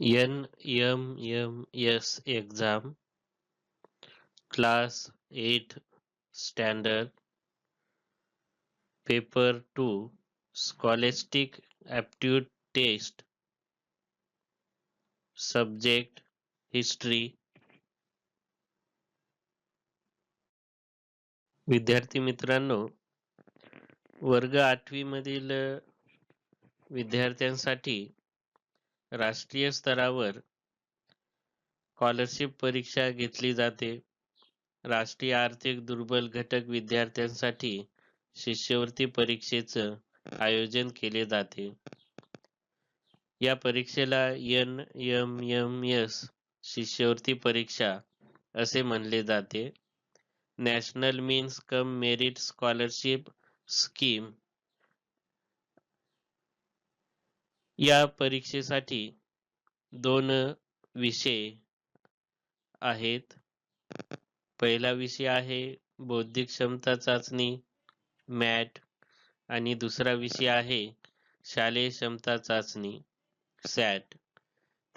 NMMS exam class eight standard paper two scholastic aptitude test subject history विद्यार्थी मित्रांनो वर्ग आठवीमधील विद्यार्थ्यांसाठी राष्ट्रीय स्तरावर स्कॉलरशिप परीक्षा घेतली जाते. राष्ट्रीय आर्थिक दुर्बल घटक विद्यार्थ्यांसाठी शिष्यवृत्ती परीक्षेचं आयोजन केले जाते. या परीक्षेला एन एम एम एस शिष्यवृत्ती परीक्षा असे म्हणले जाते. National means cum merit scholarship scheme या परीक्षेसाठी दोन विषय आहेत. पहिला विषय आहे बौद्धिक क्षमता चाचणी मॅट आणि दुसरा विषय आहे शालेय क्षमता चाचणी सॅट.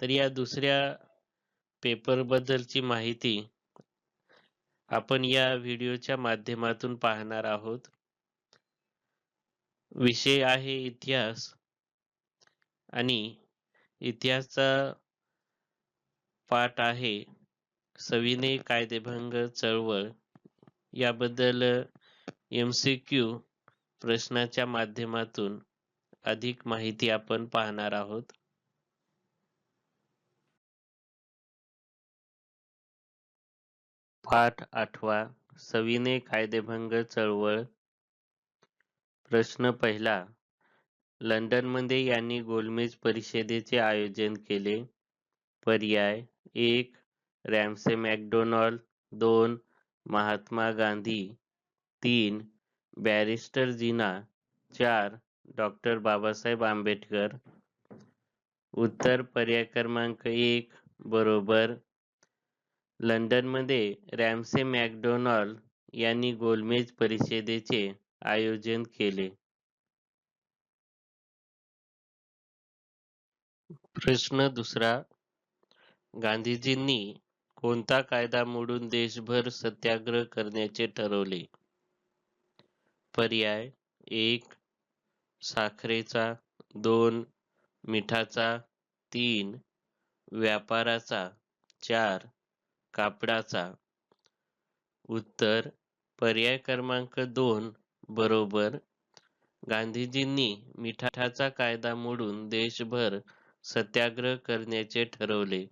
तर या दुसऱ्या पेपर बद्दलची माहिती आपण या व्हिडिओच्या माध्यमातून पाहणार आहोत. विषय आहे इतिहास. आणि इतिहासचा पाठ आहे सविनय कायदेभंग चळवळ. याबद्दल एम सी क्यू प्रश्नाच्या माध्यमातून अधिक माहिती आपण पाहणार आहोत. पाठ आठवा सविनय कायदेभंग चळवळ. प्रश्न पहिला लंडनमध्ये यांनी गोलमेज परिषदेचे आयोजन केले. पर्याय एक रॅमसे मॅकडोनॉल्ड. दोन महात्मा गांधी. तीन बॅरिस्टर जिना. चार डॉक्टर बाबासाहेब आंबेडकर. उत्तर पर्याय क्रमांक एक बरोबर. लंडनमध्ये रॅमसे मॅकडोनॉल्ड यांनी गोलमेज परिषदेचे आयोजन केले. प्रश्न दुसरा. गांधीजींनी कोणता कायदा मोडून देशभर सत्याग्रह करण्याचे ठरवले? पर्याय एक साखरेचा. दोन मिठाचा. तीन व्यापाराचा. चार कापडाचा. उत्तर पर्याय क्रमांक दोन बरोबर. गांधीजींनी मिठाचा कायदा मोडून देशभर सत्याग्रह करण्याचे ठरवले.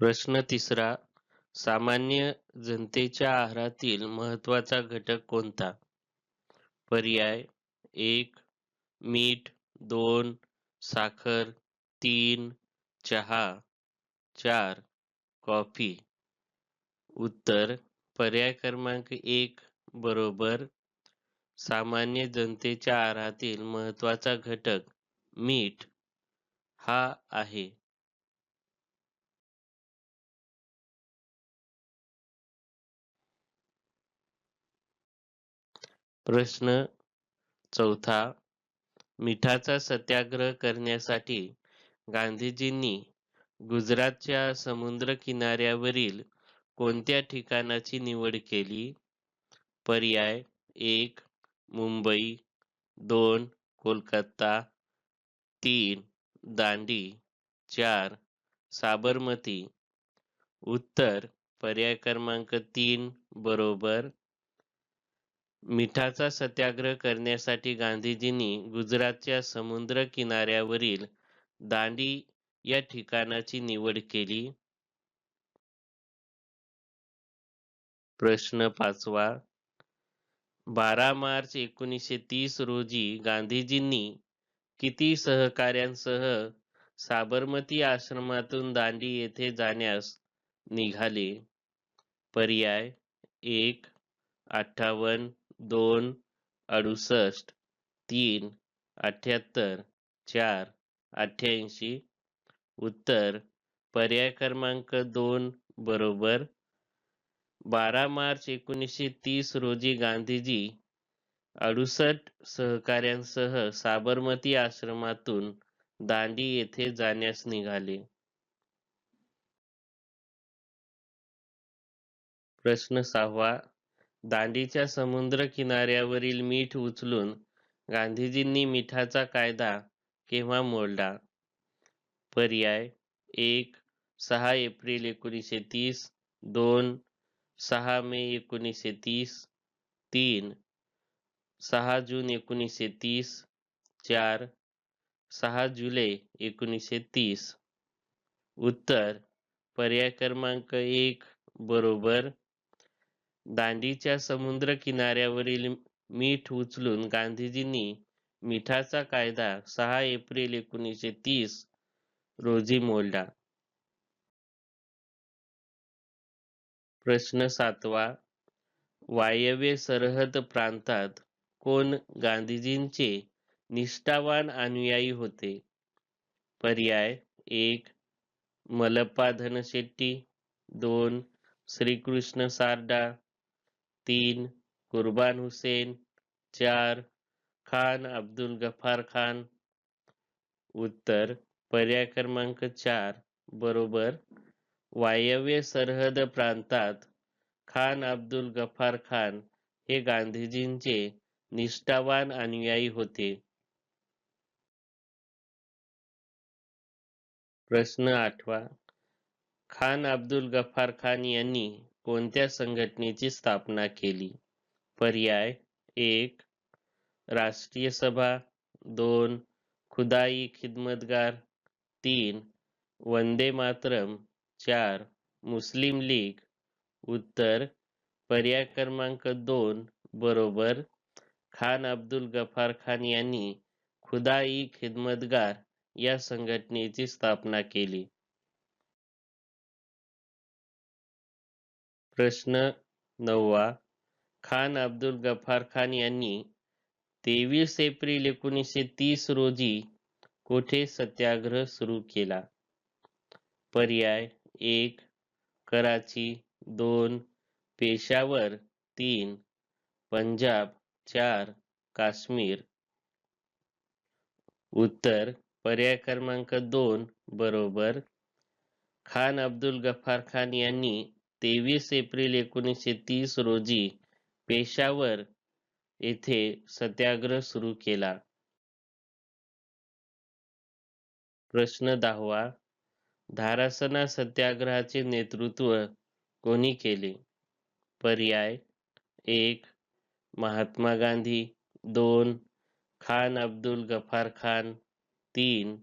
प्रश्न तिसरा सामान्य जनतेच्या आहारातील महत्त्वाचा घटक कोणता? पर्याय एक मीठ दोन साखर तीन चहा चार कॉफी. उत्तर पर्याय क्रमांक एक बरोबर सामान्य जनतेच्या आहारातील महत्त्वाचा घटक मीठ हा आहे. प्रश्न चौथा मिठाचा सत्याग्रह करण्यासाठी गांधीजींनी गुजरातच्या समुद्र किनाऱ्यावरील कोणत्या ठिकाणाची निवड केली? पर्याय एक मुंबई दोन कोलकाता तीन दांडी चार साबरमती. उत्तर पर्याय क्रमांक तीन बरोबर. मिठाचा सत्याग्रह करण्यासाठी गांधीजींनी गुजरातच्या समुद्र किनाऱ्यावरील दांडी या ठिकाणाची निवड केली. प्रश्न पाचवा बारा मार्च एकोणीसशे तीस रोजी गांधीजींनी किती सहकाऱ्यांसह साबरमती आश्रमातून दांडी येथे जाण्यास निघाले? पर्याय एक अठ्ठावन्न दोन अडुसष्ट तीन अठ्याहत्तर चार अठ्ठ्याऐंशी. उत्तर पर्याय क्रमांक दोन बरोबर. बारा मार्च एकोणीसशे तीस रोजी गांधीजी अडुसष्ट सहकाऱ्यांसह साबरमती आश्रमातून दांडी येथे जाण्यास निघाले. प्रश्न सहावा. दांडीच्या समुद्र किनाऱ्यावरील मीठ उचलून गांधीजींनी मिठाचा कायदा केव्हा मोडला? पर्याय एक. सहा एप्रिल एकोणीसशे तीस. दोन. सहा मे एकोणीसशे तीस तीन सहा जून एकोणीसशे तीस चार सहा जुलै एकोणीसशे तीस. उत्तर पर्याय क्रमांक एक बरोबर. दांडीच्या समुद्र किनाऱ्यावरील मीठ उचलून गांधीजींनी मिठाचा कायदा सहा एप्रिल एकोणीसशे तीस रोजी मोडला. प्रश्न सातवा. वायव्य सरहद प्रांतात कोण गांधीजींचे निष्ठावान अनुयायी होते? पर्याय एक मलप्पा धनशेट्टी दोन श्रीकृष्ण सारडा. तीन कुर्बान हुसेन. चार खान अब्दुल गफार खान. उत्तर पर्याय क्रमांक चार बरोबर वायव्य सरहद प्रांतात खान अब्दुल गफार खान हे गांधीजींचे निष्ठावान अनुयायी होते. प्रश्न आठवा. खान अब्दुल गफार खान यांनी कोणत्या संघटनेची स्थापना केली? पर्याय एक राष्ट्रीय सभा. दोन खुदाई खिदमतगार. तीन वंदे मातरम. चार मुस्लिम लीग. उत्तर पर्याय क्रमांक दोन बरोबर. खान अब्दुल गफार खान यांनी खुदाई खिदमतगार या संघटनेची स्थापना केली. प्रश्न नववा खान अब्दुल गफार खान यांनी तेवीस एप्रिल एकोणीसशे तीस रोजी कोठे सत्याग्रह सुरू केला? पर्याय एक कराची दोन पेशावर तीन पंजाब चार काश्मीर. उत्तर पर्याय क्रमांक दोन बरोबर. खान अब्दुल गफार खान यांनी तेवीस एप्रिल एकोणीसशे तीस रोजी पेशावर येथे सत्याग्रह सुरू केला. प्रश्न दहावा धारासना सत्याग्रहाचे नेतृत्व कोणी केले? पर्याय एक, महात्मा गांधी. दोन, खान अब्दुल गफार खान. तीन,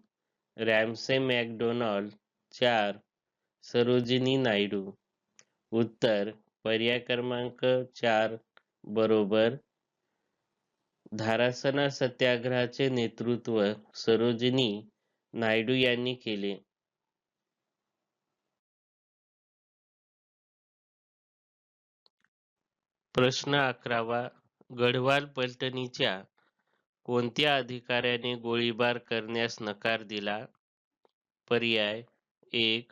रॅमसे मॅकडोनाल्ड. चार, सरोजिनी नायडू. उत्तर, पर्याय क्रमांक चार, बरोबर. धारासना सत्याग्रहाचे नेतृत्व सरोजिनी नायडू यांनी केले. प्रश्न अकरावा. गढवाल पलटणीच्या कोणत्या अधिकाऱ्याने गोळीबार करण्यास नकार दिला? पर्याय एक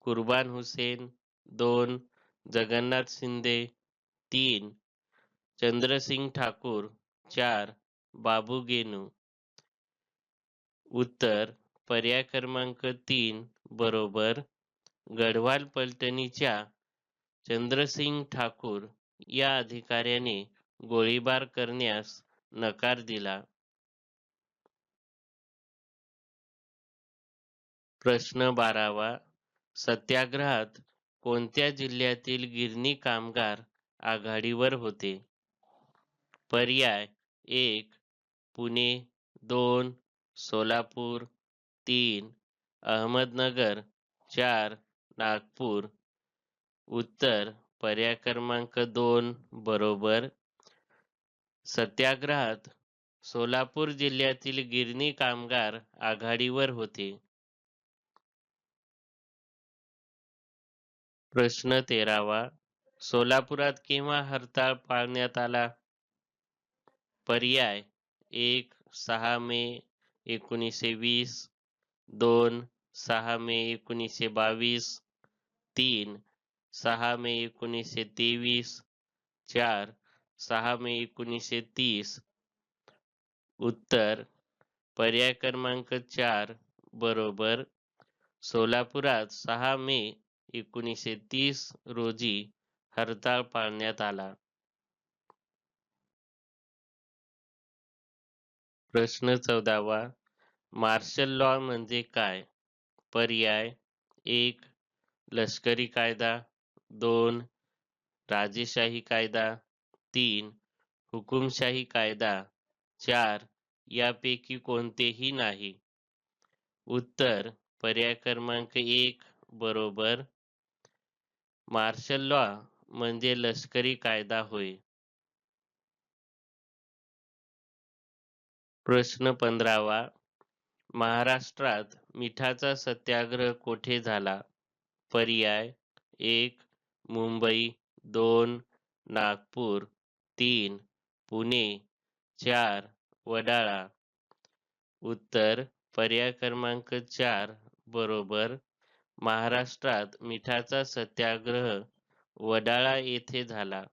कुर्बान हुसेन. दोन जगन्नाथ शिंदे. तीन चंद्रसिंग ठाकूर. चार बाबू गेनू. उत्तर पर्याय क्रमांक तीन बरोबर गढवाल पलटणीच्या चंद्रसिंग ठाकूर या अधिकाऱ्याने गोळीबार करण्यास नकार दिला. प्रश्न बारावा. सत्याग्रहात कोणत्या जिल्ह्यातील गिरणी कामगार आघाडीवर होते? पर्याय एक पुणे दोन सोलापूर तीन अहमदनगर चार नागपूर. उत्तर पर्याय क्रमांक दोन बरोबर. सत्याग्रहात सोलापूर जिल्ह्यातील गिरणी कामगार आघाडीवर होते. प्रश्न तेरावा सोलापुरात केव्हा हरताळ पाळण्यात आला? पर्याय एक सहा मे एकोणीसशे वीस दोन सहा मे एकोणीसशे बावीस तीन सहा मे एकोणीसशे तेवीस चार सहा मे एकोणीसशे तीस. उत्तर पर्याय क्रमांक चार बरोबर. सोलापुरात सहा मे एकोणीसशे तीस रोजी हरताळ पाळण्यात आला. प्रश्न चौदावा मार्शल लॉ म्हणजे काय? पर्याय एक लष्करी कायदा. दोन राजेशाही कायदा. तीन हुकुमशाही कायदा. चार यापैकी कोणतेही नाही. उत्तर पर्याय क्रमांक एक बरोबर. मार्शल लॉ म्हणजे लष्करी कायदा होय. प्रश्न पंधरावा. महाराष्ट्रात मिठाचा सत्याग्रह कोठे झाला? पर्याय एक मुंबई दोन नागपूर तीन पुणे चार वडाळा. उत्तर पर्याय क्रमांक चार बरोबर. महाराष्ट्रात मिठाचा सत्याग्रह वडाळा येथे झाला.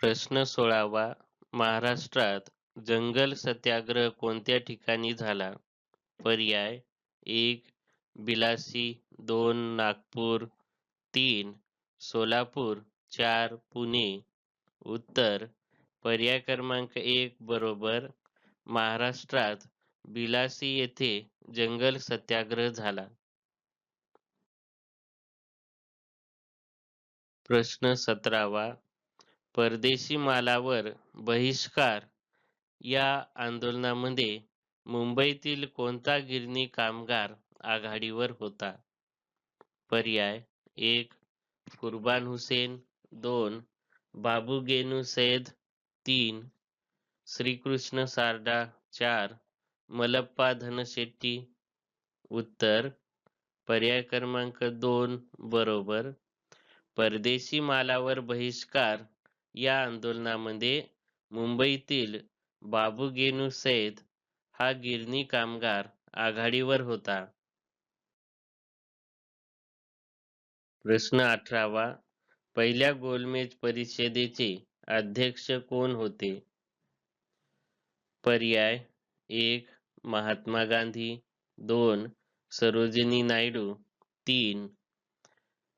प्रश्न सोळावा. महाराष्ट्रात जंगल सत्याग्रह कोणत्या ठिकाणी झाला? पर्याय एक बिलासी दोन नागपूर तीन सोलापूर चार पुणे. उत्तर पर्याय क्रमांक एक बरोबर महाराष्ट्रात बिलासी येथे जंगल सत्याग्रह झाला. प्रश्न सतरावा परदेशी मालावर बहिष्कार या आंदोलनामध्ये मुंबईतील कोणता गिरणी कामगार आघाडीवर होता. पर्याय एक कुर्बान हुसेन दोन बाबू गेनू सैद तीन श्रीकृष्ण सारडा चार मलप्पा धनशेट्टी उत्तर पर्याय क्रमांक दोन बरोबर परदेशी मालावर बहिष्कार या आंदोलनामध्ये मुंबईतील बाबू गेनू सैद हा गिरणी कामगार आघाडीवर होता. प्रश्न अठरावा. पहिल्या गोलमेज परिषदेचे अध्यक्ष कोण होते? पर्याय एक महात्मा गांधी. दोन सरोजिनी नायडू. तीन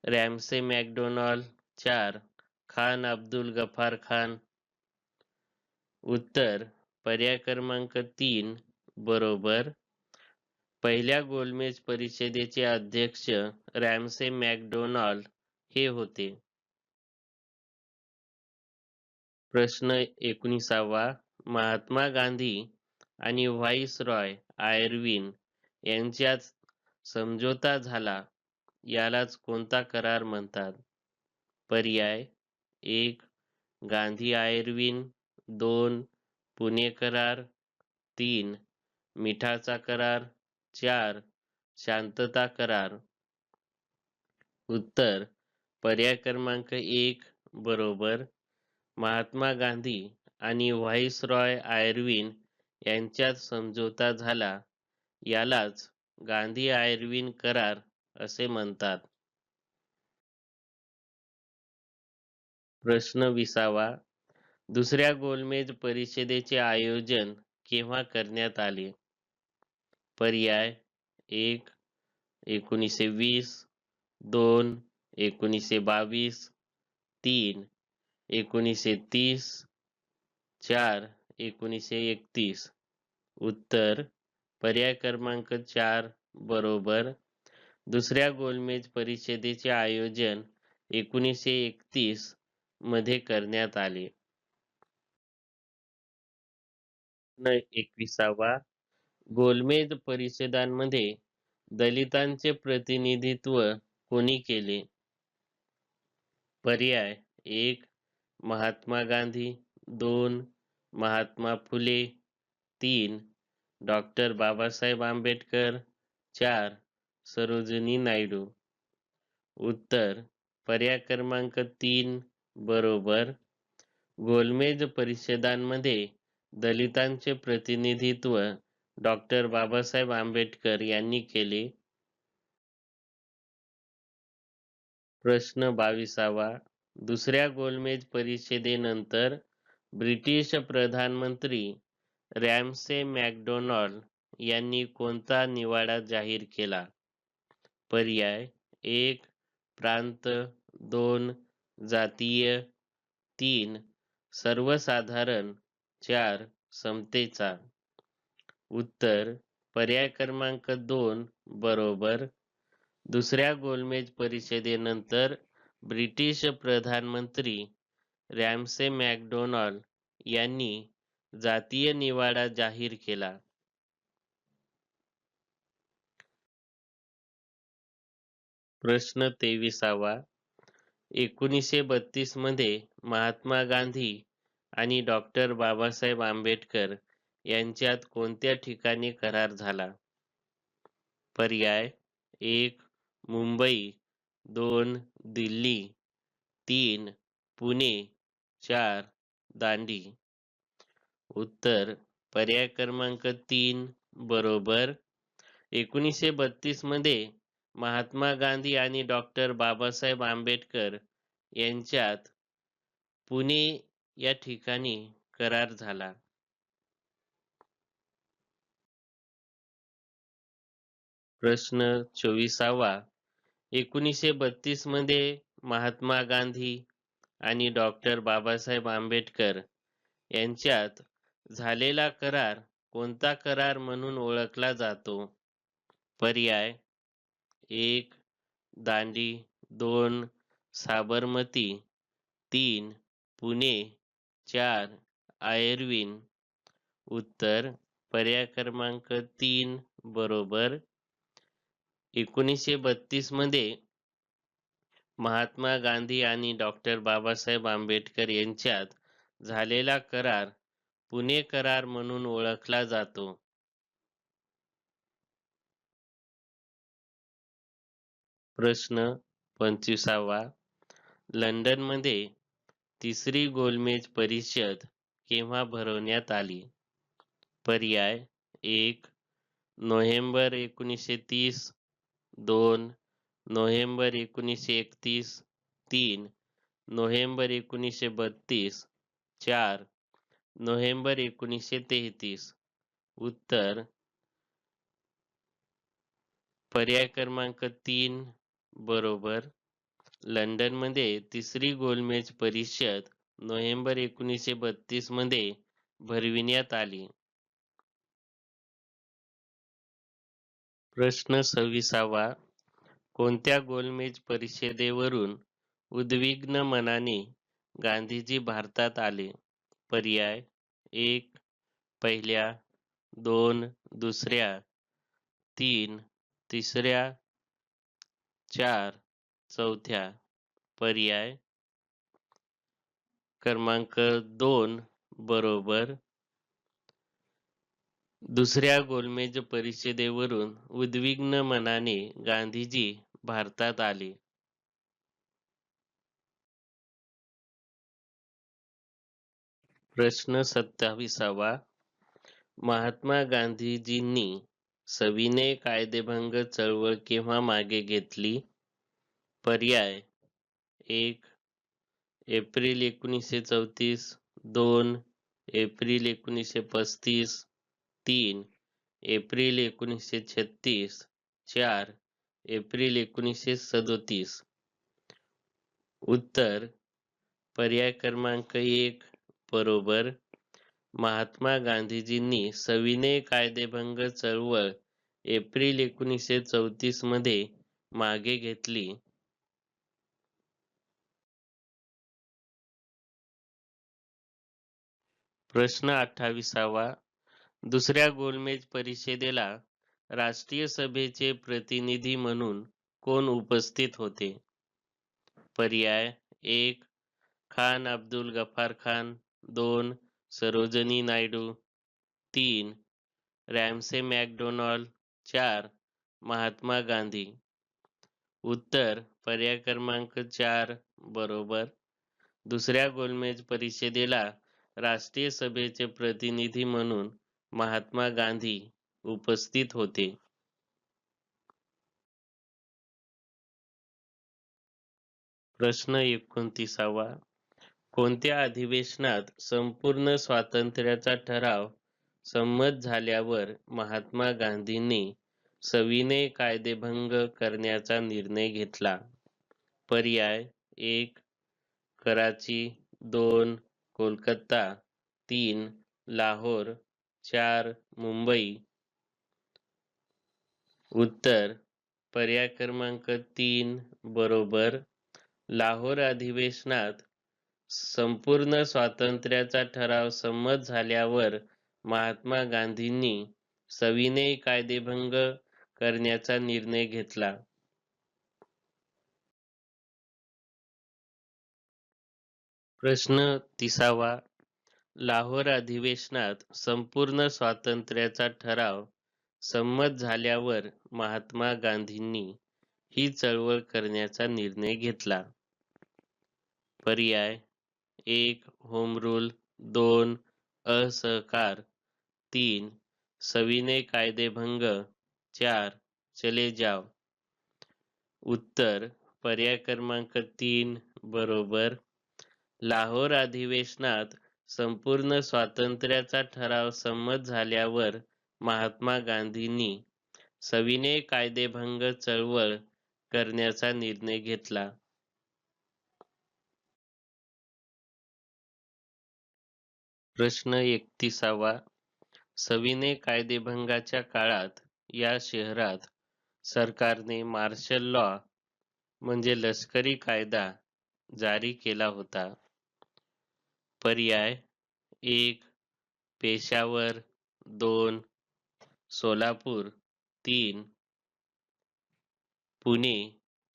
रॅमसे मॅकडोनाल्ड. चार खान अब्दुल गफार खान. उत्तर पर्याय क्रमांक तीन बरोबर. पहिल्या गोलमेज परिषदेचे अध्यक्ष रॅमसे मॅकडोनाल्ड हे होते. प्रश्न एकोणीसावा. महात्मा गांधी आणि व्हाईस रॉय आयर्विन यांच्यात समझोता झाला यालाच कोणता करार म्हणतात? पर्याय एक गांधी आयर्विन. दोन पुणे करार. तीन मिठाचा करार. चार शांतता करार. उत्तर पर्याय क्रमांक एक बरोबर. महात्मा गांधी आणि व्हाईस रॉय आयर्विन यांच्यात समझोता झाला. यालाच गांधी आयर्विन करार असे म्हणतात. प्रश्न विसावा. दुसऱ्या गोलमेज परिषदेचे आयोजन केव्हा करण्यात आले? पर्याय. एक एकोणीसशे वीस. दोन एकोणीसशे बावीस. तीन एकोणीसशे तीस. चार एकोणीसशे एकतीस. उत्तर पर्याय क्रमांक चार बरोबर. दुसऱ्या गोलमेज परिषदेचे आयोजन एकोणीसशे एकतीसमध्ये करण्यात आले. एकविसावा गोलमेज परिषदांमध्ये दलितांचे प्रतिनिधित्व कोणी केले? पर्याय एक महात्मा गांधी. दोन महात्मा फुले. तीन डॉक्टर बाबासाहेब आंबेडकर. चार सरोजिनी नायडू. उत्तर पर्याय क्रमांक तीन बरोबर. गोलमेज परिषदांमध्ये दलितांचे प्रतिनिधित्व डॉक्टर बाबासाहेब आंबेडकर यांनी केले. प्रश्न बावीसावा. दुसऱ्या गोलमेज परिषदेनंतर ब्रिटिश प्रधानमंत्री रॅमसे मॅकडोनाल्ड यांनी कोणता निवाडा जाहीर केला? पर्याय एक प्रांत दोन जातीय तीन सर्वसाधारण चार समतेचा. उत्तर पर्याय क्रमांक दोन बरोबर. दुसऱ्या गोलमेज परिषदेनंतर ब्रिटिश प्रधानमंत्री रॅमसे मॅकडोनाल्ड यांनी जातीय निवाडा जाहीर केला. प्रश्न तेविसावा. एकोणीसशे बत्तीसमध्ये महात्मा गांधी आणि डॉक्टर बाबासाहेब आंबेडकर यांच्यात कोणत्या ठिकाणी करार झाला? पर्याय एक मुंबई दोन दिल्ली तीन पुणे चार दांडी. उत्तर पर्याय क्रमांक तीन बरोबर. एकोणीसशे बत्तीसमध्ये महात्मा गांधी आणि डॉक्टर बाबासाहेब आंबेडकर यांच्यात पुणे या ठिकाणी करार झाला. प्रश्न चोवीसावा. एकोणीसशे बत्तीसमध्ये महात्मा गांधी आणि डॉक्टर बाबासाहेब आंबेडकर यांच्यात झालेला करार कोणता करार म्हणून ओळखला जातो? पर्याय एक दांडी दोन साबरमती तीन पुणे चार आयर्विन. उत्तर पर्याय क्रमांक तीन बरोबर एकोणीसशे बत्तीसमध्ये महात्मा गांधी आणि डॉक्टर बाबासाहेब आंबेडकर यांच्यात झालेला करार पुणे करार म्हणून ओळखला जातो. प्रश्न पंचवीसावा. लंडनमध्ये तिसरी गोलमेज परिषद केव्हा भरवण्यात आली? पर्याय एक नोव्हेंबर एकोणीसशे तीस दोन नोव्हेंबर एकोणीसशे एकतीस तीन नोव्हेंबर एकोणीसशे बत्तीस चार नोव्हेंबर एकोणीसशे तेहतीस. उत्तर. पर्याय क्रमांक तीन बरोबर. लंडनमध्ये तिसरी गोलमेज परिषद नोव्हेंबर एकोणीसशे बत्तीसमध्ये भरविण्यात आली. प्रश्न सव्वीसावा कोणत्या गोलमेज परिषदेवरून उद्विग्न मनाने गांधीजी भारतात आले? पर्याय एक पहिल्या दोन दुसऱ्या तीन तिसऱ्या चार चौथ्या. पर्याय क्रमांक दोन बरोबर. दुसऱ्या गोलमेज परिषदेवरून उद्विग्न मनाने गांधीजी भारतात आले. प्रश्न सत्ताविसावा. महात्मा गांधीजींनी सविनय कायदेभंग चळवळ केव्हा मागे घेतली? पर्याय एक एप्रिल एकोणीसशे चौतीस. दोन एप्रिल एकोणीसशे पस्तीस. तीन एप्रिल एकोणीसशे छत्तीस चार एप्रिल एकोणीसशे सदोतीस. उत्तर पर्याय क्रमांक एक बरोबर. महात्मा गांधीजींनी सविनय कायदेभंग चळवळ एप्रिल एकोणीसशे चौतीसमध्ये मागे घेतली. प्रश्न अठ्ठावीसावा दुसऱ्या गोलमेज परिषदेला राष्ट्रीय सभेचे प्रतिनिधी म्हणून कोण उपस्थित होते? पर्याय एक खान अब्दुल गफार खान. दोन सरोजनी नायडू. तीन रॅमसे मॅकडोनाल्ड. चार महात्मा गांधी. उत्तर पर्याय क्रमांक चार बरोबर. दुसऱ्या गोलमेज परिषदेला राष्ट्रीय सभेचे प्रतिनिधी म्हणून महात्मा गांधी उपस्थित होते. प्रश्न एकोणतीसावा. कोणत्या अधिवेशनात संपूर्ण स्वातंत्र्याचा ठराव संमत झाल्यावर महात्मा गांधींनी सविनय कायदेभंग करण्याचा निर्णय घेतला? पर्याय एक कराची दोन कोलकाता तीन लाहोर चार मुंबई. उत्तर पर्याय क्रमांक तीन बरोबर. लाहोर अधिवेशनात संपूर्ण स्वातंत्र्याचा ठराव संमत झाल्यावर महात्मा गांधींनी सविनय कायदेभंग करण्याचा निर्णय घेतला. प्रश्न तिसावा. लाहोर अधिवेशनात संपूर्ण स्वातंत्र्याचा ठराव संमत झाल्यावर महात्मा गांधींनी ही चळवळ करण्याचा निर्णय घेतला. पर्याय एक होम रूल दोन असहकार. तीन सविनय कायदेभंग. चार चले जाव. उत्तर पर्याय क्रमांक तीन बरोबर. लाहोर अधिवेशनात संपूर्ण स्वातंत्र्याचा ठराव संमत झाल्यावर महात्मा गांधींनी सविनय कायदेभंग चळवळ करण्याचा निर्णय घेतला. प्रश्न एकतीसावा. सविनय कायदेभंगाच्या काळात या शहरात सरकारने मार्शल लॉ म्हणजे लष्करी कायदा जारी केला होता. पर्याय एक पेशावर दोन सोलापूर तीन पुणे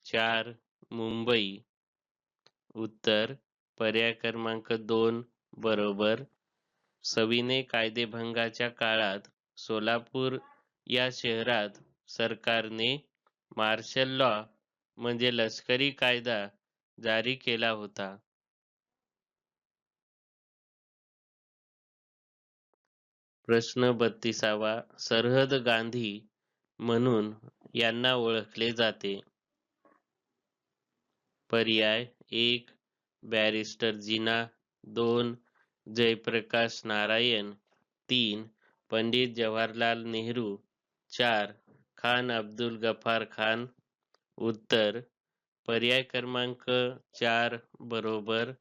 चार मुंबई उत्तर पर्याय क्रमांक दोन बरोबर. सविनय कायदेभंगाच्या काळात सोलापूर या शहरात सरकारने मार्शल लॉ म्हणजे लष्करी कायदा जारी केला होता. प्रश्न बत्तीसावा सरहद गांधी म्हणून यांना ओळखले जाते. पर्याय एक बॅरिस्टर जिना. दोन जयप्रकाश नारायण. तीन पंडित जवाहरलाल नेहरू. चार खान अब्दुल गफार खान. उत्तर पर्याय क्रमांक चार बरोबर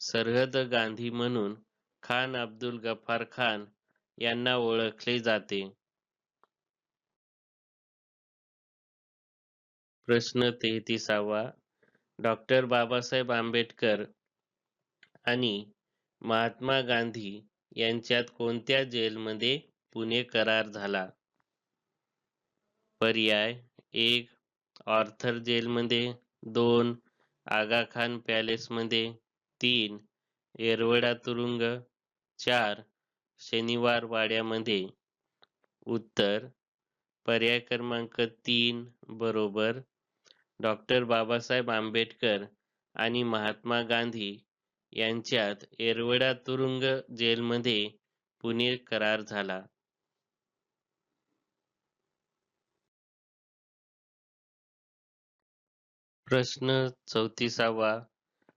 सरहद गांधी म्हणून खान अब्दुल गफार खान यांना ओळखले जाते. प्रश्न तेहतीसावा. डॉक्टर बाबासाहेब आंबेडकर आणि महात्मा गांधी यांच्यात कोणत्या जेलमध्ये पुणे करार झाला? पर्याय एक ऑर्थर जेलमध्ये. दोन आगा खान पॅलेसमध्ये. तीन येरवडा तुरुंग. चार शनिवार वाड्यामध्ये उत्तर पर्याय क्रमांक तीन बरोबर डॉक्टर बाबासाहेब आंबेडकर आणि महात्मा गांधी यांच्यात येरवडा तुरुंग जेलमध्ये पुणे करार झाला. प्रश्न चौतीसावा.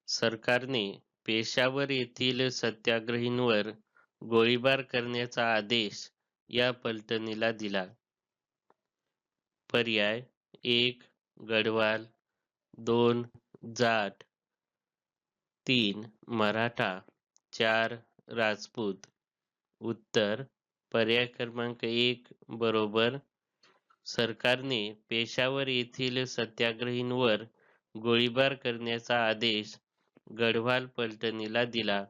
सरकारने पेशावर येथील सत्याग्रहींवर गोळीबार करण्याचा आदेश या पलटणीला दिला. पर्याय एक गढवाल. दोन जाट. तीन मराठा. चार राजपूत. उत्तर पर्याय क्रमांक एक बरोबर. सरकारने पेशावर येथील सत्याग्रहींवर गोळीबार करण्याचा आदेश गढवाल पलटणीला दिला.